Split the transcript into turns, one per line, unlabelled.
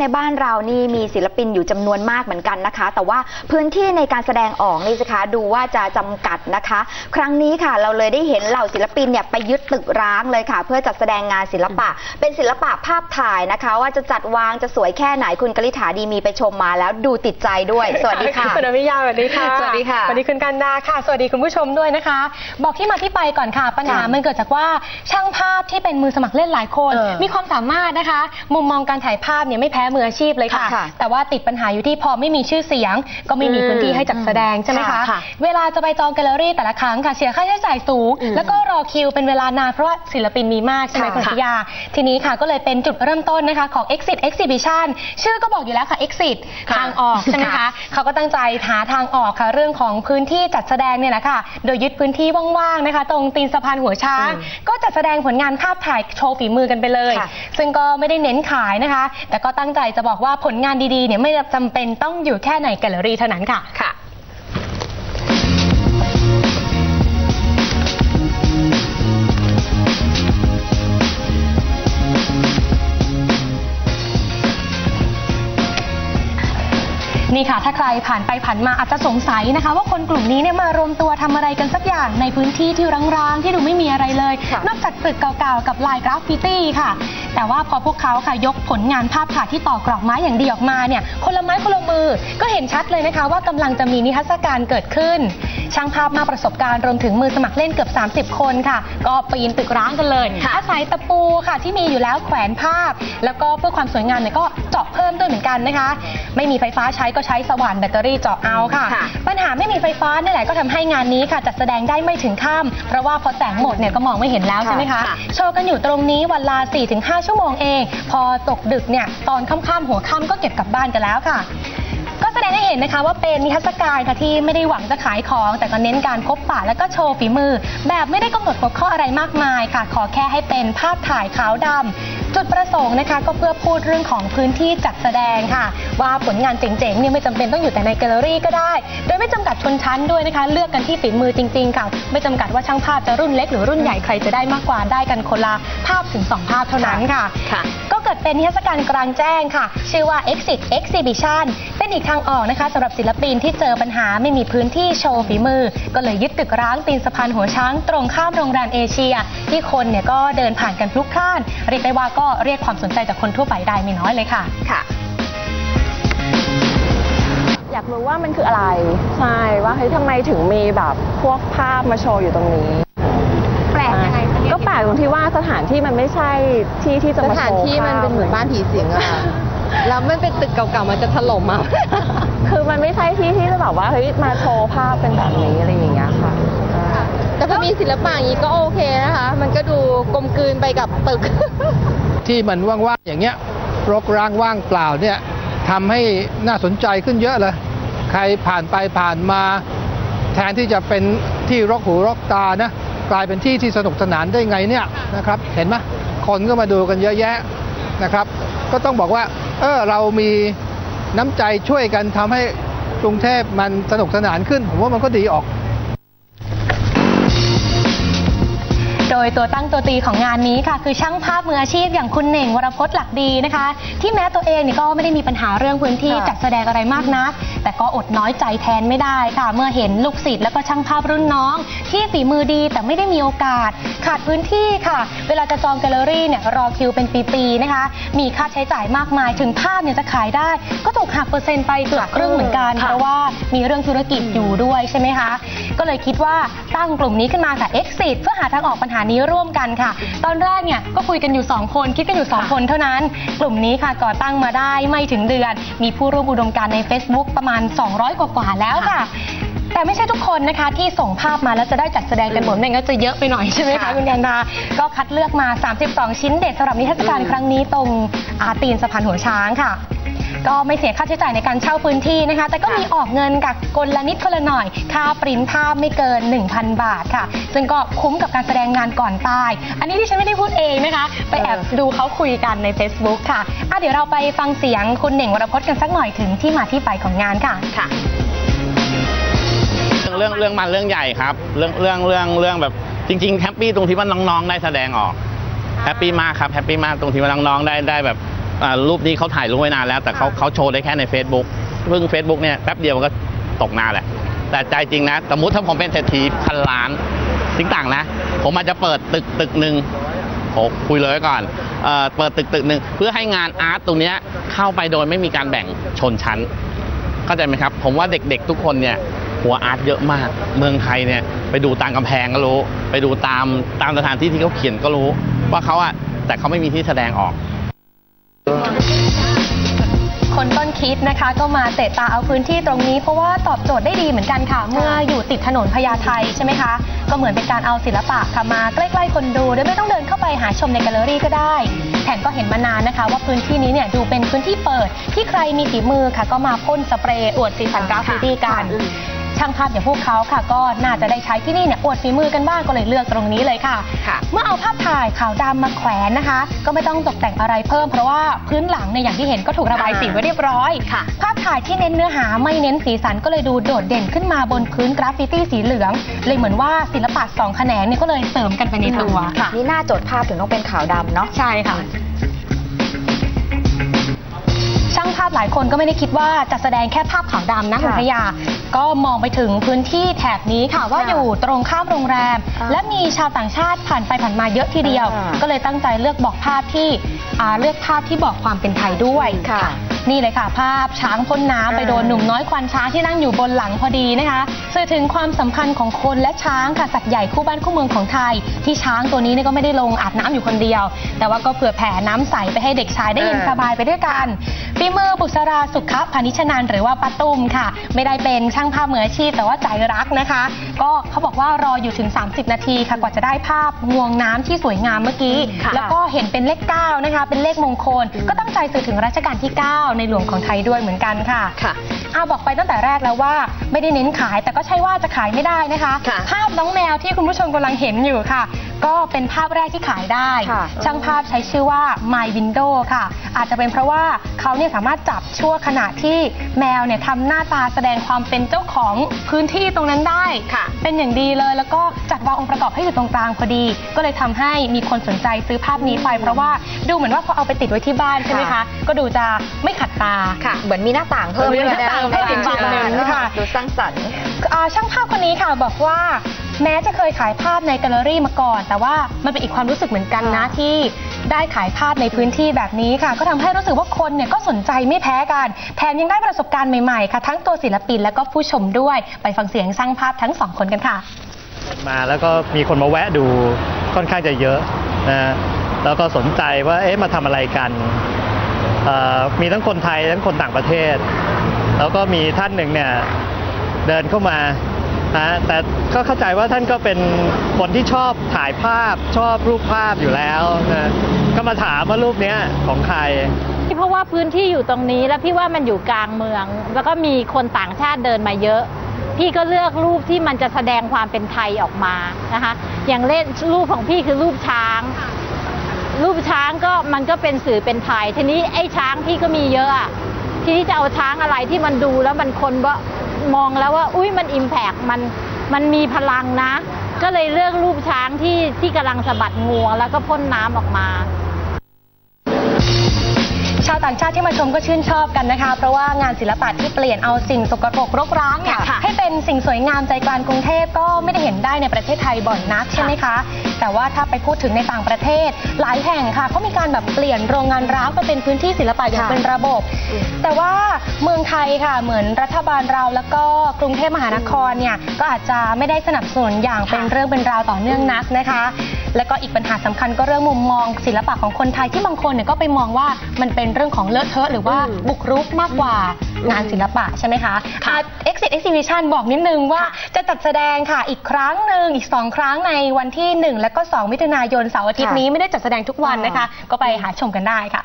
ในบ้านเรานี่มีศิลปินอยู่จำนวนมากเหมือนกันนะคะ แต่ว่าพื้นที่ในการแสดงออกนี่สิคะดูว่าจะจำกัดนะคะ ครั้งนี้ค่ะเราเลยได้เห็นเหล่าศิลปินเนี่ยไปยึดตึกร้างเลยค่ะ เพื่อจัดแสดงงานศิลปะ เป็นศิลปะภาพถ่ายนะคะ ว่าจะจัดวางจะสวยแค่ไหนคุณกลิษาดีมีไปชมมาแล้วดูติดใจด้วย สวัสดีค่ะ
คุณอภิยาสวัสดีค่ะ
สวัสดีค่ะ
สวัสดีคุณกันดาค่ะ สวัสดีคุณผู้ชมด้วยนะคะ บอกที่มาที่ไปก่อนค่ะปัญหา
ค่ะ
มันเกิดจากว่าช่างภาพที่เป็นมือสมัครเล่นหลายคน
เออ
มีความสามารถนะคะ มุมมองการถ่ายภาพเนี่ยไม่แพ้มืออาชีพเลยค่ะ
ค่ะ
แต่ว่าติดปัญหาอยู่ที่พอไม่มีชื่อเสียง ก็ไม่มีพื้นที่ให้จัดแสดงใช่ไหม
ค่ะ
คะ
ค่ะ
เวลาจะไปจองแกลเลอรี่แต่ละครั้งค่ะเสียค่าใช้จ่ายสูง
อืม
แล้วก็รอคิวเป็นเวลานานเพราะว่าศิลปินมีมากใช่ไหม
ค่ะ
คุณพิยาทีนี้ค่ะก็เลยเป็นจุดเริ่มต้นนะคะของ Exit Exhibition ชื่อก็บอกอยู่แล้วค่ะ Exit
ค่ะ
ทางออกใช่ไหมคะ
ค่ะ
เขาก็ตั้งใจหาทางออกค่ะเรื่องของพื้นที่จัดแสดงเนี่ยแหละค่ะโดยยึดพื้นที่ว่างๆนะคะ ตรงตีนสะพานหัวช้าง
อืม
ก็จัดแสดงผลงานภาพถ่ายโชว์ฝีมือกันไปเลย
ค่ะ
ซึ่งก็ไม่ได้เน้นขายนะคะ แต่ก็ตั้งใจจะบอกว่าผลงานดีๆเนี่ยไม่จำเป็นต้องอยู่แค่ในแกลเลอรี่เท่านั้นค่ะ
ค่ะ
นี่ค่ะ ถ้าใครผ่านไปผ่านมาอาจจะสงสัยนะคะ ว่าคนกลุ่มนี้เนี่ยมารวมตัวทำอะไรกันสักอย่างในพื้นที่ที่ร้างๆ ที่ดูไม่มีอะไรเลย
ค่ะ
นอกจากตึกเก่าๆ กับลายกราฟฟิตี้ค่ะ แต่ว่าพอพวกเขาค่ะยกผลงานภาพถ่ายที่ต่อกรอบไม้อย่างดีออกมาเนี่ยคนละไม้คนละมือก็เห็นชัดเลยนะคะ ว่ากำลังจะมีนิทรรศการเกิดขึ้น ช่างภาพมาประสบการณ์รวมถึงมือสมัครเล่นเกือบ 30 คนค่ะ ก็ปีนตึกร้างกันเลย
ค่ะ
อาศัยตะปูค่ะที่มีอยู่แล้วแขวนภาพ แล้วก็เพื่อความสวยงามเนี่ยก็เจาะเพิ่มด้วยเหมือนกันนะคะ ไม่มีไฟฟ้าใช้ก็ใช้สว่านแบตเตอรี่เจาะเอาค่ะ
ค่ะ
ปัญหาไม่มีไฟฟ้านี่แหละก็ทำให้งานนี้ค่ะจัดแสดงได้ไม่ถึงค่ำเพราะว่าพอแสงหมดเนี่ยก็มองไม่เห็นแล้ว
ค่ะ
ใช่ไหมคะ
ค่ะ
โชว์กันอยู่ตรงนี้วันละ4-5ชั่วโมงเอง พอตกดึกเนี่ยตอนค่ำๆหัวค่ำก็เก็บกลับบ้านกันแล้วค่ะ แสดงให้เห็นนะคะว่าเป็นนิทรรศการค่ะที่ไม่ได้หวังจะขายของ แต่ก็เน้นการพบปะและก็โชว์ฝีมือ แบบไม่ได้กำหนดหัวข้ออะไรมากมายค่ะ ขอแค่ให้เป็นภาพถ่ายขาวดำจุดประสงค์นะคะก็เพื่อพูดเรื่องของพื้นที่จัดแสดงค่ะ ว่าผลงานเจ๋งๆเนี่ยไม่จำเป็นต้องอยู่แต่ในแกลเลอรี่ก็ได้ โดยไม่จำกัดชนชั้นด้วยนะคะ เลือกกันที่ฝีมือจริงๆค่ะ ไม่จำกัดว่าช่างภาพจะรุ่นเล็กหรือรุ่นใหญ่ใครจะได้มากกว่าได้กันคนละภาพถึงสองภาพเท่านั้นค่ะ
ค่ะ
ก็เกิดเป็นนิทรรศการกลางแจ้งค่ะ ชื่อว่า Exit Exhibition เป็ นอีกทางออกนะคะสำหรับศิลปินที่เจอปัญหาไม่มีพื้นที่โชว์ฝีมือ ก็เลยยึดตึกร้างตีนสะพานหัวช้างตรงข้ามโรงแรมเอเชีย ที่คนเนี่ยก็เดินผ่านกันพลุกพล่านเรียกได้ว่าก็เรียกความสนใจจากคนทั่วไปได้ไม่น้อยเลยค่ะ
ค่ะ
อยากรู้ว่ามันคืออะไร ใช่ ว่าเฮ้ยทำไมถึงมีแบบพวกภาพมาโชว์อยู่ตรงนี้
แปลกยังไงคะเนี่ย
ก็แปลกตรงที่ว่าสถานที่มันไม่ใช่ที่ที่จะ
ส
มา
ถาน
โชว์
ที่มันเป็นเหมือนบ้านผีสิงอะค่ะ แล้วมันเป็นตึกเก่าๆมันจะถล่มอะ
คือมันไม่ใช่ที่ที่จะแบบว่าเฮ้ยมาโชว์ภาพเป็นแบบนี้อะไรอย่างเงี้ยค่ะอ่า
แต่พอมีศิลปะอย่างนี้ก็โอเคนะคะ มันก็ดูกลมกลืนไปกับตึก
ที่มันว่างๆอย่างเงี้ยรกร้างว่างเปล่าเนี่ยทำให้น่าสนใจขึ้นเยอะเลย ใครผ่านไปผ่านมา แทนที่จะเป็นที่รกหูรกตานะ กลายเป็นที่ที่สนุกสนานได้ไงเนี่ยนะครับ เห็นไหมคนก็มาดูกันเยอะแยะ นะครับ ก็ต้องบอกว่า เออเรามีน้ำใจช่วยกันทำให้กรุงเทพมันสนุกสนานขึ้น ผมว่ามันก็ดีออก
โดยตัวตั้งตัวตีของงานนี้ค่ะ คือช่างภาพมืออาชีพอย่างคุณเหน่งวรพจน์หลักดีนะคะ ที่แม้ตัวเองเนี่ยก็ไม่ได้มีปัญหาเรื่องพื้นที่
ค่ะ
จัดแสดงอะไรมากนัก แต่ก็อดน้อยใจแทนไม่ได้ค่ะ เมื่อเห็นลูกศิษย์แล้วก็ช่างภาพรุ่นน้อง ที่ฝีมือดีแต่ไม่ได้มีโอกาส ขาดพื้นที่ค่ะ เวลาจะจองแกลเลอรี่เนี่ยรอคิวเป็นปีๆนะคะ มีค่าใช้จ่ายมากมายถึงภาพเนี่ยจะขายได้ ก็ถูกหักเปอร์เซ็นต์ไปเกือบครึ่งเหมือนกัน
ค่ะ
เพราะว่ามีเรื่องธุรกิจอยู่ด้วยใช่ไหมคะ ก็เลยคิดว่าตั้งกลุ่มนี้ขึ้นมาค่ะ Exit เพื่อหาทางออกปัญหานี้ร่วมกันค่ะ ตอนแรกเนี่ยก็คุยกันอยู่ 2 คน คิดกันอยู่ 2 คนเท่านั้น กลุ่มนี้ค่ะก่อตั้งมาได้ไม่ถึงเดือน มีผู้ร่วมอุดมการณ์ใน Facebook ประมาณ200 กว่าๆแล้วค่ะ แต่ไม่ใช่ทุกคนนะคะที่ส่งภาพมาแล้วจะได้จัดแสดงกันหมดไม่งั้นจะเยอะไปหน่อยใช่ไหมคะ
ค่ะ
คุณกันดาก็คัดเลือกมา 32 ชิ้นเด็ดสำหรับนิทรรศการครั้งนี้ตรงอาตีนสะพานหัวช้างค่ะ ก็ไม่เสียค่าใช้จ่ายในการเช่าพื้นที่นะคะ แต่ก็มีออกเงินกับคนละนิดคนละหน่อย ค่าปริ้นภาพไม่เกิน 1,000 บาทค่ะ ซึ่งก็คุ้มกับการแสดงงานก่อนตาย อันนี้ที่ฉันไม่ได้พูดเองนะคะ ไปแอบดูเขาคุยกันใน Facebook ค่ะอะ เดี๋ยวเราไปฟังเสียงคุณเหน่งวรพจน์กันสักหน่อยถึงที่มาที่ไปของงานค่ะ
ค่ะ
เรื่องเรื่องมันเรื่องใหญ่ครับ เรื่องเรื่องเรื่องเรื่องแบบจริงๆแฮปปี้ตรงที่ว่าน้องๆได้แสดงออกแฮปปี้มากครับแฮปปี้มากตรงที่ว่าน้องๆได้ได้แบบอ่า รูปนี้เขาถ่ายลงไว้นานแล้ว แต่เขาเขาโชว์ได้แค่ใน Facebook เพิ่ง Facebook เนี่ยแป๊บเดียวมันก็ตกหน้าแหละ แต่ใจจริงนะ สมมติถ้าผมเป็นเศรษฐีพันล้านทิ้งต่างนะ ผมอาจจะเปิดตึกตึกหนึ่งโอ้คุยเลยไว้ก่อนเอ่อเปิดตึกตึกหนึ่งเพื่อให้งานอาร์ตตรงเนี้ยเข้าไปโดยไม่มีการแบ่งชนชั้น เข้าใจไหมครับ ผมว่าเด็กๆทุกคนเนี่ยหัวอาร์ตเยอะมาก เมืองไทยเนี่ยไปดูตามกำแพงก็รู้ ไปดูตามตามสถานที่ที่เขาเขียนก็รู้ ว่าเขาอะแต่เขาไม่มีที่แสดงออก
คนต้นคิดนะคะ ก็มาเตะตาเอาพื้นที่ตรงนี้ เพราะว่าตอบโจทย์ได้ดีเหมือนกันค่ะ เมื่ออยู่ติดถนนพญาไทใช่ไหมคะ ก็เหมือนเป็นการเอาศิลปะค่ะมาใกล้ๆคนดูโดยไม่ต้องเดินเข้าไปหาชมในแกลเลอรี่ก็ได้ แถมก็เห็นมานานนะคะ ว่าพื้นที่นี้เนี่ยดูเป็นพื้นที่เปิดที่ใครมีฝีมือค่ะ ก็มาพ่นสเปรย์อวดสีสันกราฟฟิตี้กัน ช่างภาพอย่างพวกเขาค่ะ ก็น่าจะได้ใช้ที่นี่เนี่ยอวดฝีมือกันบ้างก็เลยเลือกตรงนี้เลยค่ะ
ค่ะ
เมื่อเอาภาพถ่ายขาวดำมาแขวนนะคะ ก็ไม่ต้องตกแต่งอะไรเพิ่มเพราะว่าพื้นหลังเนี่ยอย่างที่เห็นก็ถูกระบายสีไว้เรียบร้อย
ค่ะ
ภาพถ่ายที่เน้นเนื้อหาไม่เน้นสีสันก็เลยดูโดดเด่นขึ้นมาบนพื้นกราฟฟิตี้สีเหลือง เลยเหมือนว่าศิลปะสองแขนงเนี่ยก็เลยเสริมกันไปในตัว
ค่ะ นี่หน้าโจทย์ภาพถึงต้องเป็นขาวดำเนาะ
ใช่ค่ะ ช่างภาพหลายคนก็ไม่ได้คิดว่าจะแสดงแค่ภาพขาวดำนะ
ค่ะ
คุณพยา ก็มองไปถึงพื้นที่แถบนี้ค่ะว่า
ค่ะ
อยู่ตรงข้ามโรงแรม
อ่า
และมีชาวต่างชาติผ่านไปผ่านมาเยอะทีเดียว
อ่า
ก็เลยตั้งใจเลือกบอกภาพที่อ่าเลือกภาพที่บอกความเป็นไทยด้วย
ค่ะ
นี่เลยค่ะ ภาพช้างพ่นน้ำไปโดนหนุ่มน้อยควานช้างที่นั่งอยู่บนหลังพอดีนะคะสื่อถึงความสัมพันธ์ของคนและช้างค่ะสัตว์ใหญ่คู่บ้านคู่เมืองของไทย ที่ช้างตัวนี้เนี่ยก็ไม่ได้ลงอาบน้ำอยู่คนเดียว แต่ว่าก็เผื่อแผ่น้ำใสไปให้เด็กชายได้เย็น
เออ
สบายไปด้วยกันฝีมือบุษราสุขพานิชนันท์หรือว่าป้าตุ้มค่ะ ไม่ได้เป็นช่างภาพมืออาชีพแต่ว่าใจรักนะคะ ก็เขาบอกว่ารออยู่ถึง 30 นาทีค่ะกว่าจะได้ภาพงวงน้ำที่สวยงามเมื่อกี้
ค่ะ
แล้วก็เห็นเป็นเลข9นะคะเป็นเลขมงคล ก็ตั้งใจสื่อถึงรัชกาลที่ 9ในหลวงของไทยด้วยเหมือนกันค่ะ
ค่ะ
อาบอกไปตั้งแต่แรกแล้วว่าไม่ได้เน้นขายแต่ก็ใช่ว่าจะขายไม่ได้นะคะ
ค่ะ
ภาพน้องแมวที่คุณผู้ชมกำลังเห็นอยู่ค่ะ ก็เป็นภาพแรกที่ขายได้
ค่ะ
ช่างภาพใช้ชื่อว่า My Window ค่ะ อาจจะเป็นเพราะว่าเขาเนี่ยสามารถจับชั่วขณะที่แมวเนี่ยทำหน้าตาแสดงความเป็นเจ้าของพื้นที่ตรงนั้นได้
ค่ะ
เป็นอย่างดีเลย แล้วก็จัดวางองค์ประกอบให้อยู่ตรงกลางพอดี ก็เลยทำให้มีคนสนใจซื้อภาพนี้ไป เพราะว่าดูเหมือนว่าพอเอาไปติดไว้ที่บ้านใช่ไหมคะ
ค่ะ
ก็ดูจะไม่ขัดตา
ค่ะ เหมือนมีหน้าต่างเพิ่ม
เหมือนมี
ด้วยะ
หน้าต่างเพิ่มอีกฝั่งหนึ่งค่ะ
ดูสร้างสรรค์
อ่าช่างภาพคนนี้ค่ะบอกว่า แม้จะเคยขายภาพในแกลเลอรี่มาก่อน แต่ว่ามันเป็นอีกความรู้สึกเหมือนกันนะ
ค่ะ
ที่ได้ขายภาพในพื้นที่แบบนี้ค่ะ ก็ทำให้รู้สึกว่าคนเนี่ยก็สนใจไม่แพ้กัน แถมยังได้ประสบการณ์ใหม่ๆค่ะ ทั้งตัวศิลปินและก็ผู้ชมด้วย ไปฟังเสียงช่างภาพทั้งสองคนกันค่ะ
มาแล้วก็มีคนมาแวะดูค่อนข้างจะเยอะนะแล้วก็สนใจว่าเอ๊ะมาทำอะไรกันเอ่อมีทั้งคนไทยทั้งคนต่างประเทศ แล้วก็มีท่านหนึ่งเนี่ยเดินเข้ามา นะแต่ก็เข้าใจว่าท่านก็เป็นคนที่ชอบถ่ายภาพชอบรูปภาพอยู่แล้วนะก็มาถามว่ารูปเนี้ยของใคร
เพราะว่าพื้นที่อยู่ตรงนี้แล้วพี่ว่ามันอยู่กลางเมือง แล้วก็มีคนต่างชาติเดินมาเยอะ พี่ก็เลือกรูปที่มันจะแสดงความเป็นไทยออกมานะคะอย่างเล่นรูปของพี่คือรูปช้าง รูปช้างก็มันก็เป็นสื่อเป็นไทย ทีนี้ไอ้ช้างพี่ก็มีเยอะอะทีนี้จะเอาช้างอะไรที่มันดูแล้วมันคนว่า มองแล้วว่า อุ้ยมันอิมแพกมันมันมีพลังนะ ก็เลยเลือกรูปช้างที่ที่กำลังสะบัดงวงแล้วก็พ่นน้ำออกมาา
วต่างชาติที่มาชมก็ชื่นชอบกันนะคะ เพราะว่างานศิลปะที่เปลี่ยนเอาสิ่งสกปรกรกร้างเนี่ย
ค่ะ
ให้เป็นสิ่งสวยงามใจกลางกรุงเทพก็ไม่ได้เห็นได้ในประเทศไทยบ่อยนักใช่ไหมคะ แต่ว่าถ้าไปพูดถึงในต่างประเทศ หลายแห่งค่ะเขามีการแบบเปลี่ยนโรงงานร้างไปเป็นพื้นที่ศิลปะอย่าง
ค่ะ
เป็นระบบ แต่ว่าเมืองไทยค่ะเหมือนรัฐบาลเราแล้วก็กรุงเทพมหานครเนี่ยก็อาจจะไม่ได้สนับสนุนอย่างเป็นเรื่องเป็นราวต่อเนื่องนักนะคะ แล้วก็อีกปัญหาสำคัญก็เรื่องมุมมองศิลปะของคนไทยที่บางคนเนี่ยก็ไปมองว่ามันเป็นเรื่องของเลอะเทอะหรือว่า
อืม
บุกรุกมากกว่างานศิลปะใช่ไหมคะ
ค่ะ
อะ Exit Exhibition บอกนิดนึงว่าจะจัดแสดงค่ะอีกครั้งหนึ่งอีก 2 ครั้งในวันที่ 1 และก็ 2 มิถุนายนเสาร์อาทิตย์
ค่ะ
นี้ไม่ได้จัดแสดงทุกวันนะคะ ก็ไปหาชมกันได้ค่ะ